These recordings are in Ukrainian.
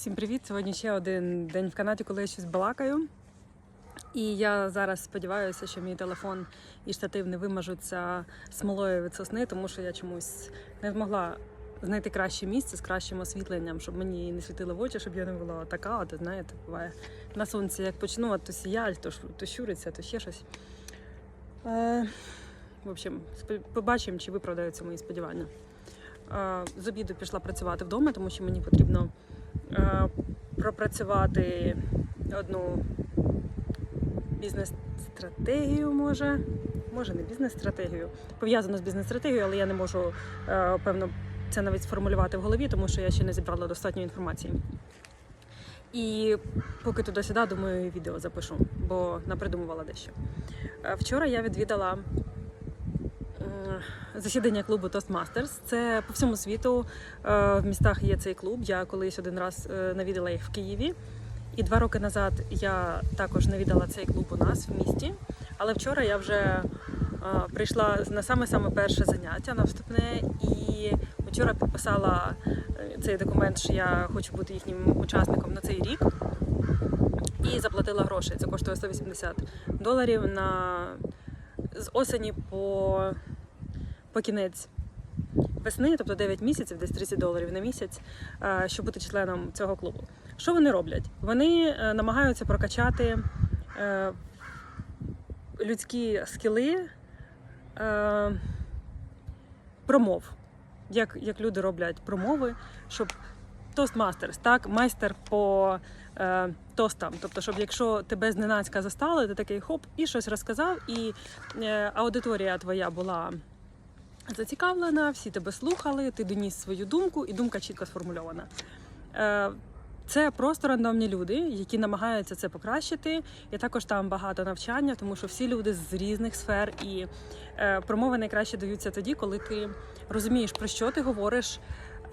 Всім привіт! Сьогодні ще один день в Канаді, коли я щось балакаю. І я зараз сподіваюся, що мій телефон і штатив не вимажуться смолою від сосни, тому що я чомусь не змогла знайти краще місце з кращим освітленням, щоб мені не світило в очі, щоб я не була така, от знаєте, буває на сонці, як почну, от то сіяль, то, то щуриться, то ще щось. Е, в общем, побачимо, чи виправдаються мої сподівання. Е, з обіду пішла працювати вдома, тому що мені потрібно пропрацювати одну бізнес-стратегію, може. Може, не бізнес-стратегію. Пов'язану з бізнес-стратегією, але я не можу, е, певно, це навіть сформулювати в голові, тому що я ще не зібрала достатньо інформації. І поки туди-сюди, думаю, відео запишу, бо напридумувала дещо. Е, Вчора я відвідала е, засідання клубу Toastmasters. Це по всьому світу е, в містах є цей клуб. Я колись один раз е, навідала їх в Києві. І два роки назад я також навідала цей клуб у нас в місті. Але вчора я вже е, прийшла на саме саме перше заняття на вступне, і вчора підписала цей документ, що я хочу бути їхнім учасником на цей рік. І заплатила гроші. Це коштує 180 доларів на з осені по, по кінець весни, тобто 9 місяців, десь 30 доларів на місяць, е, щоб бути членом цього клубу. Що вони роблять? Вони е, намагаються прокачати е, людські скіли промов, як, як люди роблять промови, щоб Toastmasters, так, майстер по тостам. Тобто, щоб якщо тебе зненацька застали, ти такий хоп і щось розказав, і аудиторія твоя була зацікавлена, всі тебе слухали, ти доніс свою думку, і думка чітко сформульована. Е, це просто рандомні люди, які намагаються це покращити. І також там багато навчання, тому що всі люди з різних сфер і е, промови найкраще даються тоді, коли ти розумієш, про що ти говориш.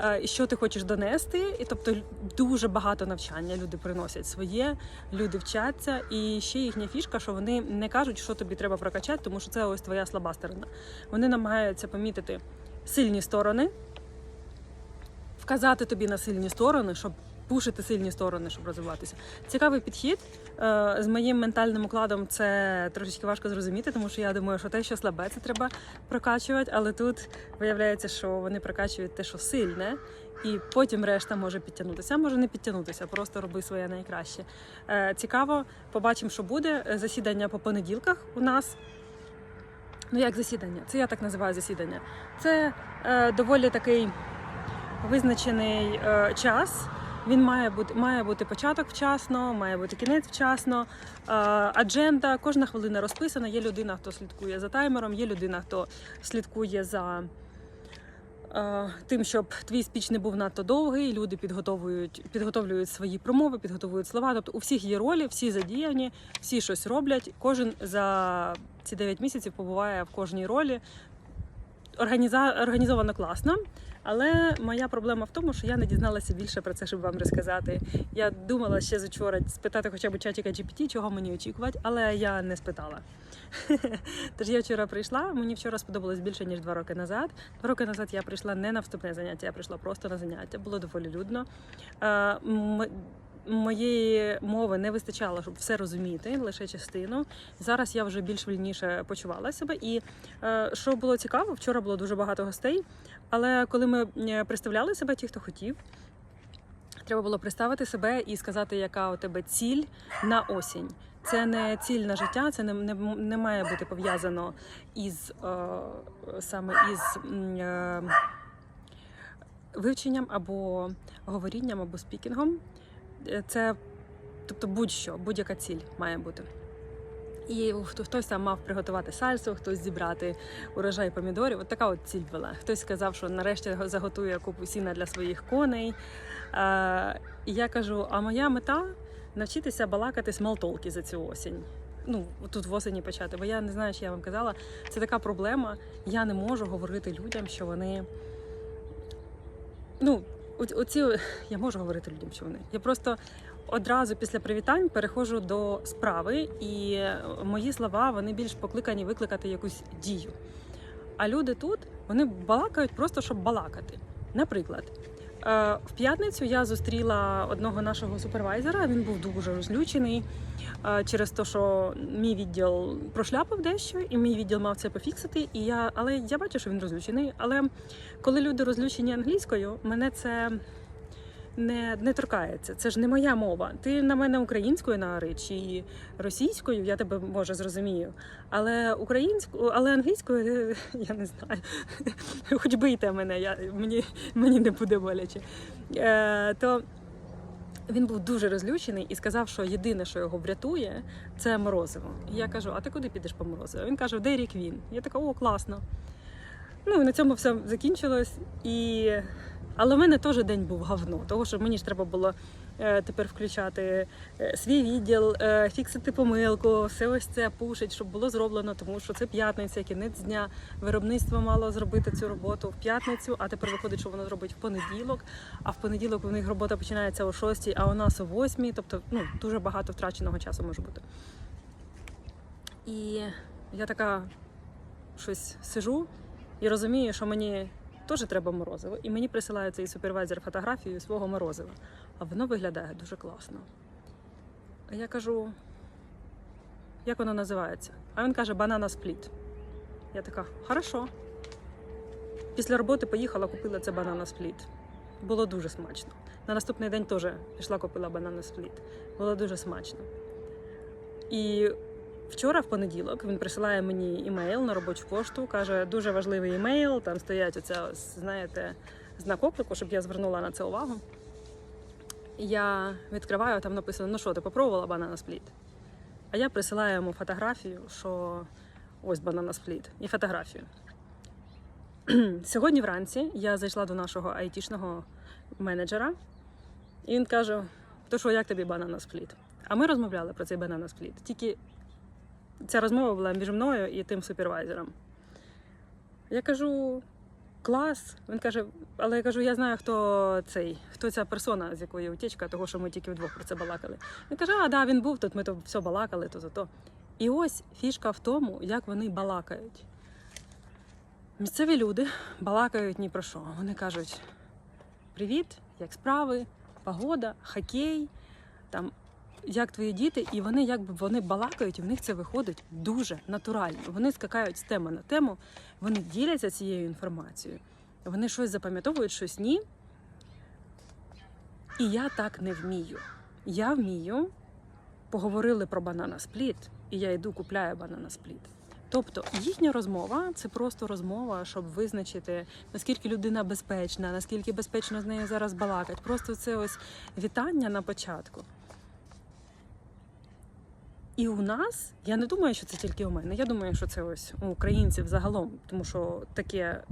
Е, що ти хочеш донести, і тобто дуже багато навчання люди приносять своє, люди вчаться, і ще їхня фішка, що вони не кажуть, що тобі треба прокачати, тому що це ось твоя слаба сторона. Вони намагаються помітити сильні сторони, вказати тобі на сильні сторони, щоб пушити сильні сторони, щоб розвиватися. Цікавий підхід. Е, З моїм ментальним укладом це трошечки важко зрозуміти, тому що я думаю, що те, що слабе, це треба прокачувати, але тут виявляється, що вони прокачують те, що сильне. І потім решта може підтягнутися, може не підтягнутися, просто роби своє найкраще. Е, Цікаво, побачимо, що буде. Засідання по понеділках у нас. Ну, як засідання? Це я так називаю засідання. Це е, доволі такий визначений е, час. Він має бути має бути початок вчасно, має бути кінець вчасно. Е, адженда, кожна хвилина розписана. Є людина, хто слідкує за таймером, є людина, хто слідкує за е, тим, щоб твій спіч не був надто довгий. Люди підготовують, підготовлюють свої промови, підготовують слова. Тобто у всіх є ролі, всі задіяні, всі щось роблять. Кожен за ці 9 місяців побуває в кожній ролі. Організа... Організовано класно, але моя проблема в тому, що я не дізналася більше про це, щоб вам розказати. Я думала ще з спитати хоча б чатіка GPT, чого мені очікувати, але я не спитала. Тож я вчора прийшла. Мені вчора сподобалось більше ніж два роки назад. Два роки назад я прийшла не на вступне заняття, я прийшла просто на заняття. Було доволі людно. Е, Моєї мови не вистачало, щоб все розуміти, лише частину. Зараз я вже більш вільніше почувала себе. І е, що було цікаво, вчора було дуже багато гостей. Але коли ми е, представляли себе, ті, хто хотів, треба було представити себе і сказати, яка у тебе ціль на осінь. Це не ціль на життя, це не, не, не має бути пов'язано із е, саме із е, вивченням або говорінням, або спікінгом. Е, Це тобто будь-що, будь-яка ціль має бути. І хто- хтось там мав приготувати сальсу, хтось зібрати урожай помідорів. От така от ціль була. Хтось сказав, що нарешті заготує купу сіна для своїх коней. І я кажу: а моя мета навчитися балакати смалтолки за цю осінь. Ну, тут в осені почати, бо я не знаю, чи я вам казала, це така проблема. Я не можу говорити людям, що вони. Ну, оці, я можу говорити людям, що вони. Я просто одразу після привітань переходжу до справи, і мої слова вони більш покликані викликати якусь дію. А люди тут вони балакають просто щоб балакати. Наприклад, Е, В п'ятницю я зустріла одного нашого супервайзера. Він був дуже розлючений е, через те, що мій відділ прошляпав дещо, і мій відділ мав це пофіксити. І я, але я бачу, що він розлючений. Але коли люди розлючені англійською, мене це не, не торкається. Це ж не моя мова. Ти на мене українською наори чи російською, я тебе може зрозумію. Але українською, але англійською я не знаю. Хоч бийте мене, я, мені, мені не буде боляче. Е, то він був дуже розлючений і сказав, що єдине, що його врятує, це морозиво. І я кажу: а ти куди підеш по морозиво? Він каже, де рік він. Я така, о, класно. Ну і на цьому все закінчилось. І... Але в мене теж день був говно, тому що мені ж треба було е, тепер включати е, свій відділ, е, фіксити помилку, все ось це пушить, щоб було зроблено, тому що це п'ятниця, кінець дня. Виробництво мало зробити цю роботу в п'ятницю, а тепер виходить, що воно зробить в понеділок. А в понеділок у них робота починається о 6, а у нас о 8, тобто ну, дуже багато втраченого часу може бути. І я така щось сижу і розумію, що мені теж треба морозиво. І мені присилає цей супервайзер фотографію свого морозива. А воно виглядає дуже класно. А я кажу, як воно називається? А він каже, банана спліт. Я така, хорошо. Після роботи поїхала, купила це банана спліт. Було дуже смачно. На наступний день теж пішла, купила банана спліт. Було дуже смачно. І Вчора, в понеділок, він присилає мені імейл на робочу пошту, каже, дуже важливий імейл, там стоять оця, знаєте, знак оклику, щоб я звернула на це увагу. Я відкриваю, там написано: ну що, ти попробувала банана спліт? А я присилаю йому фотографію, що ось банана спліт, і фотографію. Сьогодні вранці я зайшла до нашого айтішного менеджера, і він каже: то що, як тобі банана спліт? А ми розмовляли про цей банана спліт. Тільки ця розмова була між мною і тим супервайзером. Я кажу, клас. Він каже, але я кажу, я знаю, хто цей, хто ця персона, з якої утічка, того, що ми тільки вдвох про це балакали. Він каже, а да, він був тут, ми то все балакали, то то. І ось фішка в тому, як вони балакають. Місцеві люди балакають ні про що. Вони кажуть: Привіт, як справи, погода, хокей, там як твої діти, і вони якби вони балакають, і в них це виходить дуже натурально. Вони скакають з теми на тему, вони діляться цією інформацією, вони щось запам'ятовують, щось ні. І я так не вмію. Я вмію, поговорили про банана спліт, і я йду купляю банана спліт. Тобто їхня розмова це просто розмова, щоб визначити, наскільки людина безпечна, наскільки безпечно з нею зараз балакать. Просто це ось вітання на початку. І у нас, я не думаю, що це тільки у мене. Я думаю, що це ось у українців загалом, тому що таке,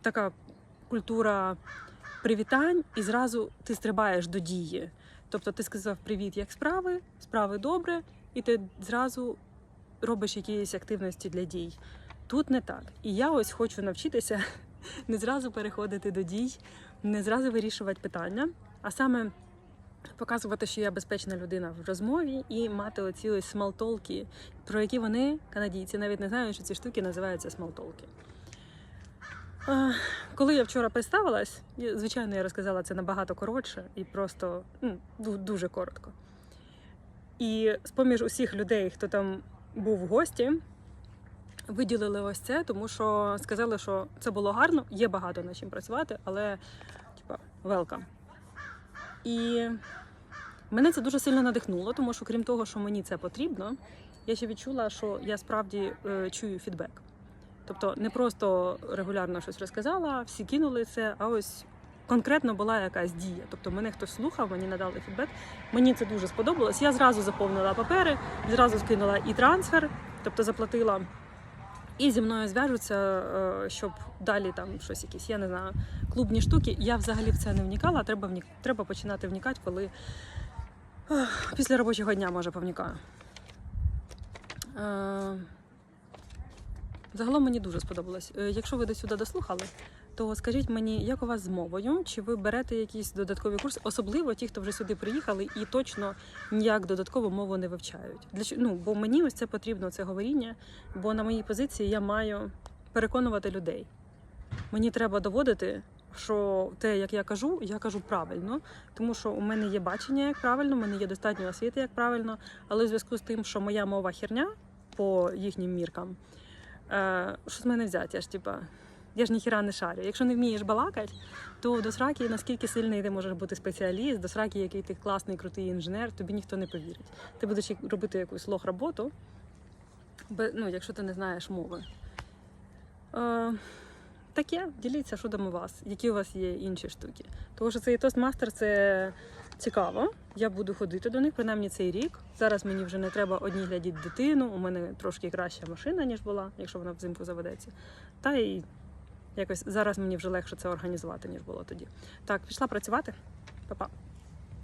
така культура привітань, і зразу ти стрибаєш до дії. Тобто ти сказав привіт, як справи, справи добре, і ти зразу робиш якісь активності для дій. Тут не так. І я ось хочу навчитися не зразу переходити до дій, не зразу вирішувати питання, а саме показувати, що я безпечна людина в розмові, і мати оці ось смалтолки, про які вони, канадійці, навіть не знають, що ці штуки називаються смалтолки. Коли я вчора представилась, звичайно, я розказала це набагато коротше і просто ну, дуже коротко. І з-поміж усіх людей, хто там був в гості, виділили ось це, тому що сказали, що це було гарно, є багато над чим працювати, але типа welcome. І мене це дуже сильно надихнуло, тому що крім того, що мені це потрібно, я ще відчула, що я справді е, чую фідбек. Тобто не просто регулярно щось розказала, всі кинули це, а ось конкретно була якась дія. Тобто мене хтось слухав, мені надали фідбек. Мені це дуже сподобалось. Я зразу заповнила папери, зразу скинула і трансфер, тобто заплатила. І зі мною зв'яжуться, е, щоб далі там щось якісь, я не знаю, клубні штуки. Я взагалі в це не вникала. Треба треба починати вникати, коли після робочого дня може повникаю. Е, Загалом мені дуже сподобалось. Е, Якщо ви до сюди дослухали, то скажіть мені, як у вас з мовою? Чи ви берете якісь додаткові курси, особливо ті, хто вже сюди приїхали і точно ніяк додаткову мову не вивчають? Для ну, бо мені ось це потрібно, це говоріння, бо на моїй позиції я маю переконувати людей. Мені треба доводити, що те, як я кажу, я кажу правильно, тому що у мене є бачення як правильно, у мене є достатньо освіти як правильно, але в зв'язку з тим, що моя мова херня по їхнім міркам, е, що з мене взяти? Я ж типа. Я ж ніхіра не шарю. Якщо не вмієш балакати, то до сраки, наскільки сильний ти можеш бути спеціаліст, до сраки, який ти класний, крутий інженер, тобі ніхто не повірить. Ти будеш робити якусь лох роботу, ну, якщо ти не знаєш мови. Е, таке, діліться, що там у вас, які у вас є інші штуки. Тому що цей тостмастер це цікаво. Я буду ходити до них, принаймні цей рік. Зараз мені вже не треба одній глядіти дитину. У мене трошки краща машина, ніж була, якщо вона взимку заведеться. Та й якось зараз мені вже легше це організувати, ніж було тоді. Так, пішла працювати. Па-па.